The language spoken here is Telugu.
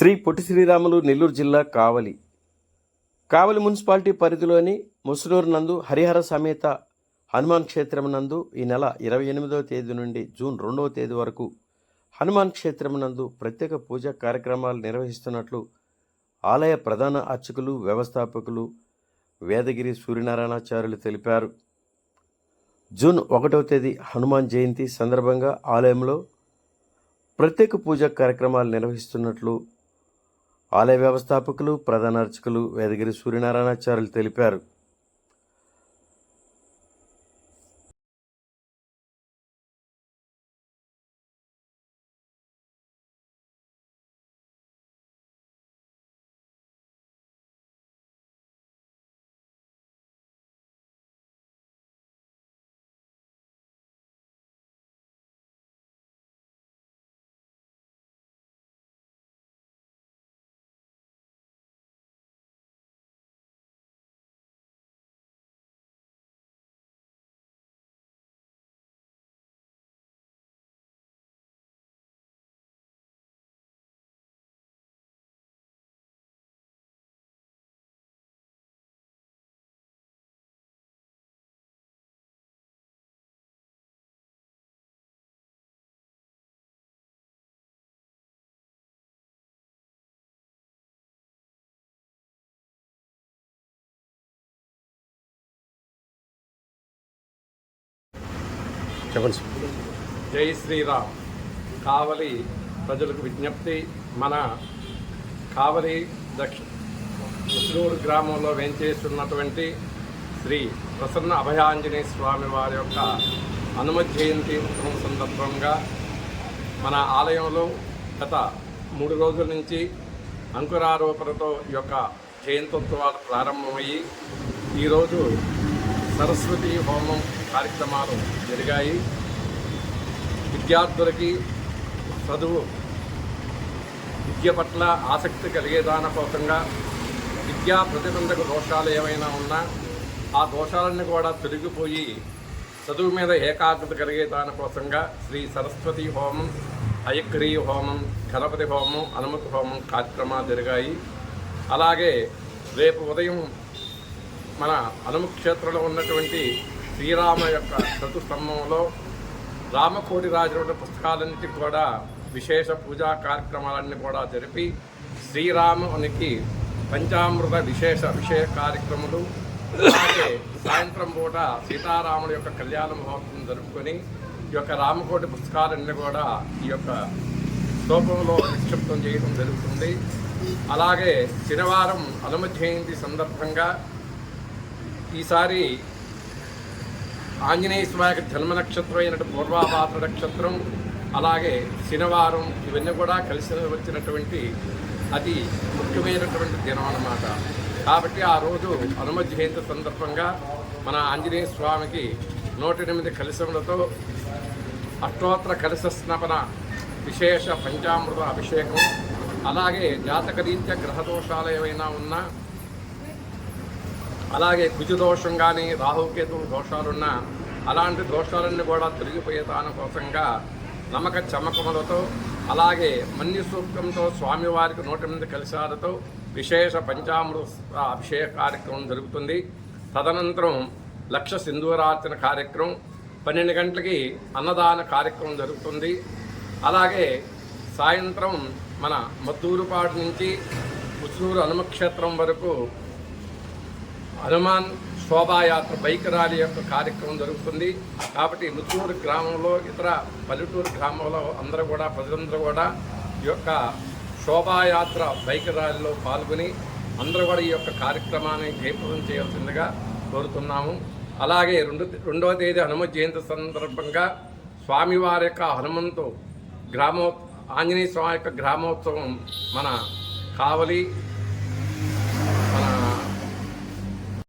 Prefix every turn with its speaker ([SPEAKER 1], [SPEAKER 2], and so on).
[SPEAKER 1] శ్రీ పొట్టి శ్రీరాములు నెల్లూరు జిల్లా కావలి. కావలి మున్సిపాలిటీ పరిధిలోని ముసునూరు నందు హరిహర సమేత హనుమాన్ క్షేత్రం నందు ఈ నెల ఇరవై ఎనిమిదవ తేదీ నుండి జూన్ రెండవ తేదీ వరకు హనుమాన్ క్షేత్రం నందు ప్రత్యేక పూజా కార్యక్రమాలు నిర్వహిస్తున్నట్లు ఆలయ ప్రధాన అర్చకులు వ్యవస్థాపకులు వేదగిరి సూర్యనారాయణాచార్యులు తెలిపారు. జూన్ ఒకటవ తేదీ హనుమాన్ జయంతి సందర్భంగా ఆలయంలో ప్రత్యేక పూజా కార్యక్రమాలు నిర్వహిస్తున్నట్లు ఆలయ వ్యవస్థాపకులు ప్రధాన అర్చకులు వేదగిరి సూర్యనారాయణాచార్యులు తెలిపారు. చెప్పండి సార్.
[SPEAKER 2] జై శ్రీరామ్ కావలి ప్రజలకు విజ్ఞప్తి మన కావలి దక్షి ముస్లూరు గ్రామంలో వేంచేస్తున్నటువంటి శ్రీ ప్రసన్న అభయాంజనేయ స్వామి వారి యొక్క హనుమ జయంతి ఉత్సవం సందర్భంగా మన ఆలయంలో గత మూడు రోజుల నుంచి అంకురారోపణతో ఈ యొక్క జయంతోత్సవాలు ప్రారంభమయ్యి ఈరోజు సరస్వతి హోమం కార్యక్రమాలు జరిగాయి. విద్యార్థులకి చదువు విద్య పట్ల ఆసక్తి కలిగేదాన కోసంగా విద్యా ప్రతిబంధక దోషాలు ఏమైనా ఉన్నా ఆ దోషాలన్నీ కూడా తొలగిపోయి చదువు మీద ఏకాగ్రత కలిగే దానికోసంగా శ్రీ సరస్వతి హోమం అయక్రియ హోమం గణపతి హోమం అనుమతి హోమం కార్యక్రమాలు జరిగాయి. అలాగే రేపు ఉదయం మన అలము క్షేత్రంలో ఉన్నటువంటి శ్రీరామ యొక్క చతుస్తంభంలో రామకోటి రాజుల పుస్తకాలన్నిటి కూడా విశేష పూజా కార్యక్రమాలన్నీ కూడా జరిపి శ్రీరామునికి పంచామృత విశేష అభిషేక కార్యక్రమాలు అలాగే సాయంత్రం పూట సీతారాముల యొక్క కళ్యాణ మహోత్సవం జరుపుకొని ఈ యొక్క రామకోటి పుస్తకాలన్నీ కూడా ఈ యొక్క స్తూపంలో నిక్షిప్తం చేయడం జరుగుతుంది. అలాగే శనివారం హనుమ జయంతి సందర్భంగా ఈసారి ఆంజనేయ స్వామి జన్మ నక్షత్రం అయినట్టు పూర్వాభాద్ర నక్షత్రం అలాగే శనివారం ఇవన్నీ కూడా కలిసి వచ్చినటువంటి అతి ముఖ్యమైనటువంటి దినం అన్నమాట. కాబట్టి ఆ రోజు హనుమ జయంతి సందర్భంగా మన ఆంజనేయ స్వామికి నూట ఎనిమిది కలశములతో అష్టోత్తర కలశ స్నపన విశేష పంచామృత అభిషేకం అలాగే జాతకరీత్యా గ్రహదోషాలు ఏవైనా ఉన్నా అలాగే కుజు దోషం కానీ రాహుకేతు దోషాలున్నా అలాంటి దోషాలన్నీ కూడా తొలగిపోయే దానికోసంగా నమ్మక చమకములతో అలాగే మన్ని సూక్తంతో స్వామివారికి నూట ఎనిమిది కలశాలతో విశేష పంచామృత అభిషేక కార్యక్రమం జరుగుతుంది. తదనంతరం లక్ష సింధూరార్చన కార్యక్రమం పన్నెండు గంటలకి అన్నదాన కార్యక్రమం జరుగుతుంది. అలాగే సాయంత్రం మన మద్దూరుపాటు నుంచి ఉసూరు హనుమక్షేత్రం వరకు హనుమాన్ శోభాయాత్ర బైక్ ర్యాలీ యొక్క కార్యక్రమం జరుగుతుంది. కాబట్టి ముత్తూరు గ్రామంలో ఇతర పల్లెటూరు గ్రామంలో అందరూ కూడా ప్రజలందరూ కూడా ఈ యొక్క శోభాయాత్ర బైక్ ర్యాలీలో పాల్గొని అందరూ కూడా ఈ యొక్క కార్యక్రమాన్ని జయప్రదం చేయాల్సిందిగా కోరుతున్నాము. అలాగే రెండు రెండవ తేదీ హనుమ జయంతి సందర్భంగా స్వామివారి యొక్క హనుమంతు గ్రామో ఆంజనేయ స్వామి యొక్క గ్రామోత్సవం మన కావలి